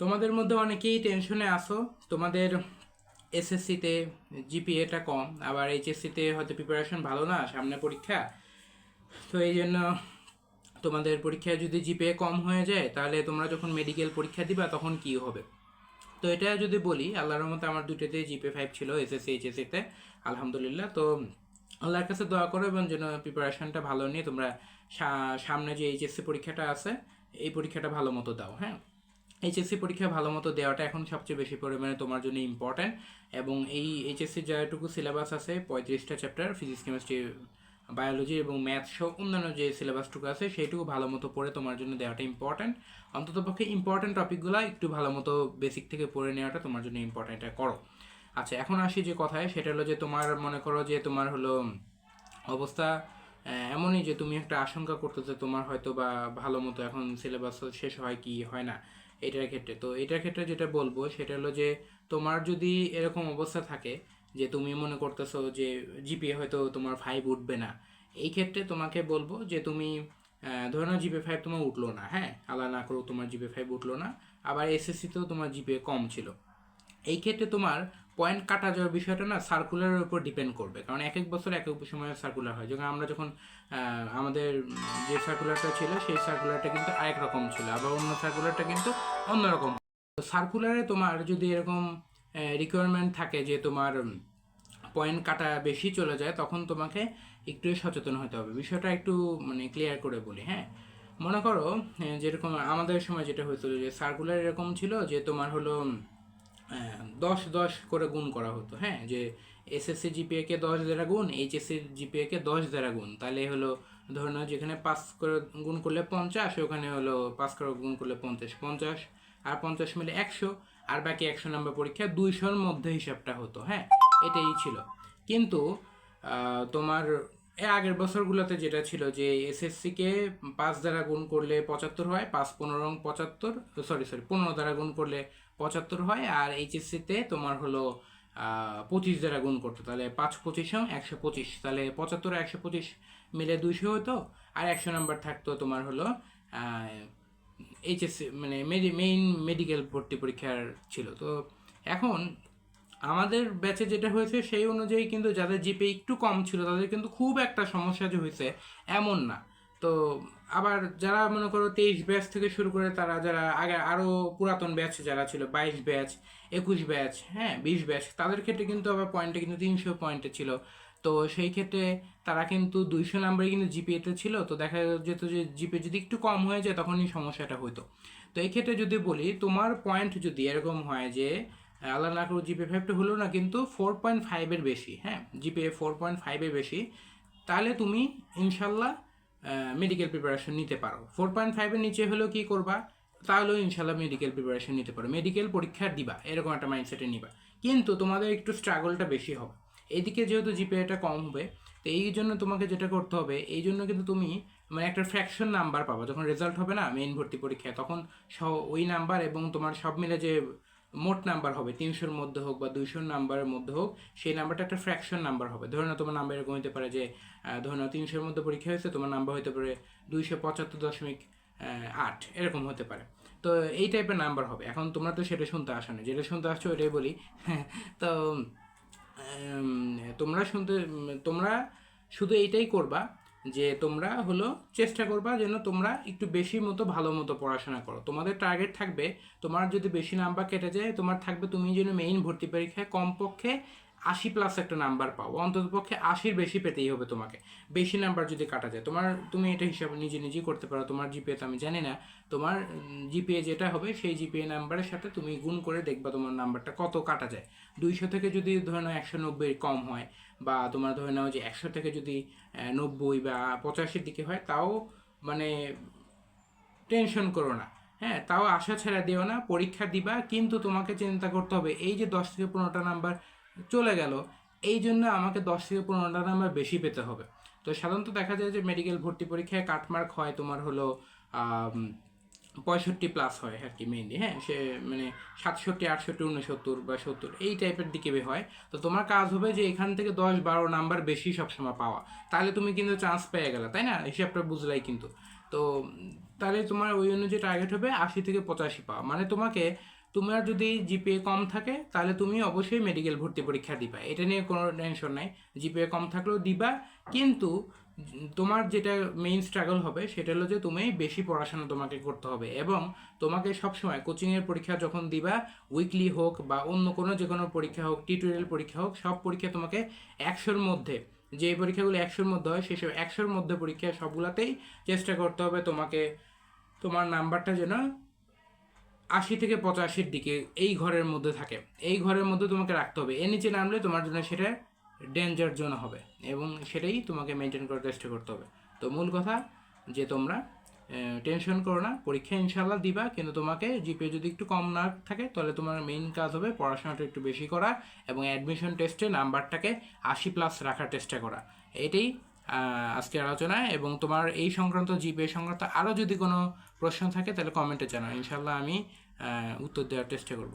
তোমাদের মধ্যে অনেকেই টেনশনে আসো তোমাদের এসএসসিতে জিপিএটা কম, আবার এইচএসসিতে হয়তো প্রিপারেশন ভালো না, সামনে পরীক্ষা। তো এই জন্য তোমাদের পরীক্ষায় যদি জিপিএ কম হয়ে যায়, তাহলে তোমরা যখন মেডিকেল পরীক্ষা দিবা, তখন কি হবে? তো এটা যদি বলি, আল্লাহর রহমতে আমার দুটোতেই জিপে ফাইভ ছিল এসএসসি এইচএসসিতে আলহামদুলিল্লাহ। তো আল্লাহর কাছে দোয়া করো এবং যেন প্রিপারেশনটা ভালো নিয়ে তোমরা সামনে যে এইচএসসি পরীক্ষাটা আছে, এই পরীক্ষাটা ভালো মতো দাও হ্যাঁ? এইচএসসি পরীক্ষা ভালো মতো দেওয়াটা এখন সবচেয়ে বেশি পরিমাণে তোমার জন্য ইম্পর্ট্যান্ট এবং এই এইচএসসি যেটুকু সিলেবাস আছে, পঁয়ত্রিশটা চ্যাপ্টার ফিজিক্স কেমিস্ট্রি বায়োলজি এবং ম্যাথ সহ অন্যান্য যে সিলেবাসটুকু আছে, সেইটুকু ভালো মতো পড়ে তোমার জন্য দেওয়াটা ইম্পর্ট্যান্ট অন্ততপক্ষে ইম্পর্ট্যান্ট টপিকগুলো একটু ভালো মতো বেসিক থেকে পড়ে নেওয়াটা তোমার জন্য ইম্পর্ট্যান্ট করো। আচ্ছা এখন আসি যে কথায়, সেটা হলো যে তোমার মনে করো যে তোমার হলো অবস্থা এমনই যে তুমি একটা আশঙ্কা করতেছো তোমার হয়তো বা ভালো মতো এখন সিলেবাস শেষ হয় কি, হয় না। এটার ক্ষেত্রে। তো এটার ক্ষেত্রে যেটা বলব, সেটা হলো যে, তোমার যদি এরকম অবস্থা থাকে যে, তুমি মনে করতেছো যে জিপিএ হয়তো তোমার ফাইভ উঠবে না, এই ক্ষেত্রে তোমাকে বলব যে, তুমি ধরে নাও জিপে ফাইভ তোমার উঠল না হ্যাঁ? আল্লাহ না করো তোমার জিপে ফাইভ উঠল না, আবার এসএসসিতেও তোমার জিপে কম ছিল। এই ক্ষেত্রে তোমার পয়েন্ট কাটা যাওয়ার বিষয়টা না সার্কুলারের উপর ডিপেন্ড করবে। কারণ এক এক বছর এক এক সময় সার্কুলার হয়। যখন আমরা যখন আমাদের যে সার্কুলারটা ছিল, সেই সার্কুলারটা কিন্তু আরেক রকম ছিল। আবার অন্য সার্কুলারটা কিন্তু অন্যরকম তো সার্কুলারে তোমার যদি এরকম রিকোয়ারমেন্ট থাকে যে তোমার পয়েন্ট কাটা বেশি চলে যায়, তখন তোমাকে একটু সচেতন হতে হবে। বিষয়টা একটু মানে ক্লিয়ার করে বলি হ্যাঁ? মনে করো যেরকম আমাদের সময় যেটা হয়েছিল যে সার্কুলার এরকম ছিল যে তোমার হলো দশ দশ করে গুণ করা হতো হ্যাঁ? যে এসএসসি জিপিএ কে দশ দ্বারা গুণ এইচএসসি জিপিএ কে দশ দ্বারা গুণ। তাহলে হলো, ধরে নাও যেখানে পাঁচ করে গুণ করলে পঞ্চাশ, ওখানে হলো পাঁচ করে গুণ করলে পঞ্চাশ পঞ্চাশ। আর পঞ্চাশ মিলে একশো, আর বাকি একশো নম্বর পরীক্ষা দুইশোর মধ্যে হিসাবটা হতো হ্যাঁ? এটাই ছিল। কিন্তু তোমার আগের বছরগুলোতে যেটা ছিল যে এসএসসি কে পাঁচ দ্বারা গুণ করলে পঁচাত্তর হয়, পাঁচ পনেরো পঁচাত্তর সরি সরি পনেরো দ্বারা গুণ করলে পঁচাত্তর হয় আর এইচএসসিতে তোমার হলো পঁচিশ দ্বারা গুণ করতো। তাহলে পাঁচ পঁচিশ একশো পঁচিশ। তাহলে পঁচাত্তর একশো পঁচিশ মিলে দুইশো হতো আর একশো নাম্বার থাকতো তোমার হলো এইচএসসি মানে মেইন মেডিকেল ভর্তি পরীক্ষার ছিল। তো এখন আমাদের ব্যাচে যেটা হয়েছে, সেই অনুযায়ী কিন্তু যাদের জিপে একটু কম ছিল, তাদের কিন্তু খুব একটা সমস্যা যে হয়েছে এমন না। তো আবার যারা মনে করো তেইশ ব্যাচ থেকে শুরু করে তারা যারা আগে আরও পুরাতন ব্যাচ যারা ছিল, বাইশ ব্যাচ একুশ ব্যাচ হ্যাঁ বিশ ব্যাচ তাদের ক্ষেত্রে কিন্তু আবার পয়েন্টে কিন্তু তিনশো পয়েন্টে ছিল। তো সেই ক্ষেত্রে তারা কিন্তু দুইশো নাম্বারে কিন্তু জিপিএতে ছিল, তো দেখা যেত যে জিপে যদি একটু কম হয়ে যায়, তখনই সমস্যাটা হতো তো এই ক্ষেত্রে যদি বলি, তোমার পয়েন্ট যদি এরকম হয় যে আল্লাহ না করুক জিপে ফাইভটা হলো না, কিন্তু ফোর পয়েন্ট ফাইভের বেশি হ্যাঁ জিপে ফোর পয়েন্ট ফাইভের বেশি, তাহলে তুমি ইনশাল্লাহ মেডিকেল প্রিপারেশন নিতে পারো। ফোর পয়েন্ট ফাইভের নিচে হলেও কী করবা? তাহলেও ইনশাল্লাহ মেডিকেল প্রিপারেশন নিতে পারো। মেডিকেল পরীক্ষা দিবা, এরকম একটা মাইন্ডসেটে নিবা। কিন্তু তোমাদের একটু স্ট্রাগলটা বেশি হবে। এদিকে যেহেতু জিপিএটা কম হবে, তো এই জন্য তোমাকে যেটা করতে হবে, এই জন্য কিন্তু তুমি মানে একটা ফ্র্যাকশন নাম্বার পাবা। যখন রেজাল্ট হবে না মেইন ভর্তি পরীক্ষায়, তখন ওই নাম্বার এবং তোমার সব মিলে যে মোট নাম্বার হবে তিনশোর মধ্যে হোক বা দুইশোর নাম্বারের মধ্যে হোক, সেই নাম্বারটা একটা ফ্র্যাকশন নাম্বার হবে। ধরে নাও তোমার নাম্বার এরকম হতে পারে যে ধরে নাও তিনশোর মধ্যে পরীক্ষা হয়েছে, তোমার নাম্বার হতে পারে দুইশো পঁচাত্তর দশমিক আট, এরকম হতে পারে। তো এই টাইপের নাম্বার হবে। এখন তোমরা তো সেটা শুনতে আসো না। যেটা শুনতে আসছো ওটাই বলি। তো তোমরা শুনতে তোমরা শুধু এইটাই করবা যে তোমরা হলো চেষ্টা করবা যেন তোমরা একটু বেশি মতো ভালো মতো পড়াশোনা করো। তোমাদের টার্গেট থাকবে তোমার যদি বেশি নাম্বার কেটে যায়, তোমার থাকবে তুমি যেন মেইন ভর্তি পরীক্ষায় কমপক্ষে আশি প্লাস একটা নাম্বার পাও অন্তত পক্ষে আশির বেশি পেতেই হবে তোমাকে। বেশি নাম্বার যদি কাটা যায়। তোমার, তুমি এটা হিসাবে নিজে নিজেই করতে পারো। তোমার জিপিএ তো আমি জানি না। তোমার জিপিএ যেটা হবে, সেই জিপিএ নাম্বারের সাথে তুমি গুণ করে দেখবা তোমার নাম্বারটা কত কাটা যায়। দুইশো থেকে যদি ধরে নাও একশো নব্বই কম হয় বা তোমার ধরে নাও যে একশো থেকে যদি নব্বই বা পঁচাশির দিকে হয়, তাও মানে টেনশন করো না। হ্যাঁ তাও আশা ছেড়ে দিও না। পরীক্ষা দিবা, কিন্তু তোমাকে চিন্তা করতে হবে, এই যে দশ থেকে পনেরোটা নাম্বার চলে গেল। এই জন্য আমাকে দশ থেকে পনেরোটা নাম্বার বেশি পেতে হবে। তো সাধারণত দেখা যায় যে মেডিকেল ভর্তি পরীক্ষায় কাটমার্ক হয়, তোমার হলো পঁয়ষট্টি প্লাস হয় আর কি মেইনলি হ্যাঁ? সে মানে সাতষট্টি, আটষট্টি, উনসত্তর বা সত্তর, এই টাইপের দিকে হয়। তো তোমার কাজ হবে যে এখান থেকে দশ বারো নাম্বার বেশি সবসময় পাওয়া। তাহলে তুমি কিন্তু চান্স পেয়ে গেলে, তাই না? হিসাবটা বুঝলাই কিন্তু। তো তাহলে তোমার ওই অনুযায়ী টার্গেট হবে আশি থেকে পঁচাশি পাওয়া। মানে তোমাকে তোমার যদি জিপিএ কম থাকে, তাহলে তুমি অবশ্যই মেডিকেল ভর্তি পরীক্ষা দিবা। এটা নিয়ে কোনো টেনশন নাই। জিপিএ কম থাকলেও দিবা, কিন্তু তোমার যেটা মেইন স্ট্রাগল হবে, সেটা হলো যে তুমি বেশি পড়াশোনা তোমাকে করতে হবে এবং তোমাকে সবসময় কোচিংয়ের পরীক্ষা যখন দিবা উইকলি হোক বা অন্য কোনো যে কোনো পরীক্ষা হোক টিউটোরিয়াল পরীক্ষা হোক, সব পরীক্ষা তোমাকে একশোর মধ্যে, যে পরীক্ষাগুলো একশোর মধ্যে হয় সেসব একশোর মধ্যে পরীক্ষা সবগুলাতেই চেষ্টা করতে হবে তোমাকে, তোমার নাম্বারটা যেন আশি থেকে পঁচাশির দিকে এই ঘরের মধ্যে থাকে। এই ঘরের মধ্যে তোমাকে রাখতে হবে। এর নিচে নামলে তোমার জন্য সেটা ডেঞ্জার জোন হবে এবং সেটাই তোমাকে মেনটেন করার চেষ্টা করতে হবে। তো মূল কথা যে তোমরা টেনশন করো না। পরীক্ষা ইনশাল্লাহ দিবা, কিন্তু তোমাকে জিপে যদি একটু কম না থাকে, তাহলে তোমার মেইন কাজ হবে পড়াশোনাটা একটু বেশি করা এবং অ্যাডমিশন টেস্টে নাম্বারটাকে আশি প্লাস রাখার চেষ্টা করা। এটাই আজকের আলোচনায় এবং তোমার এই সংক্রান্ত জিপে সংক্রান্ত আরও যদি কোনো প্রশ্ন থাকে, তাহলে কমেন্টে জানাও। ইনশাল্লাহ আমি উত্তর দেওয়ার চেষ্টা করব।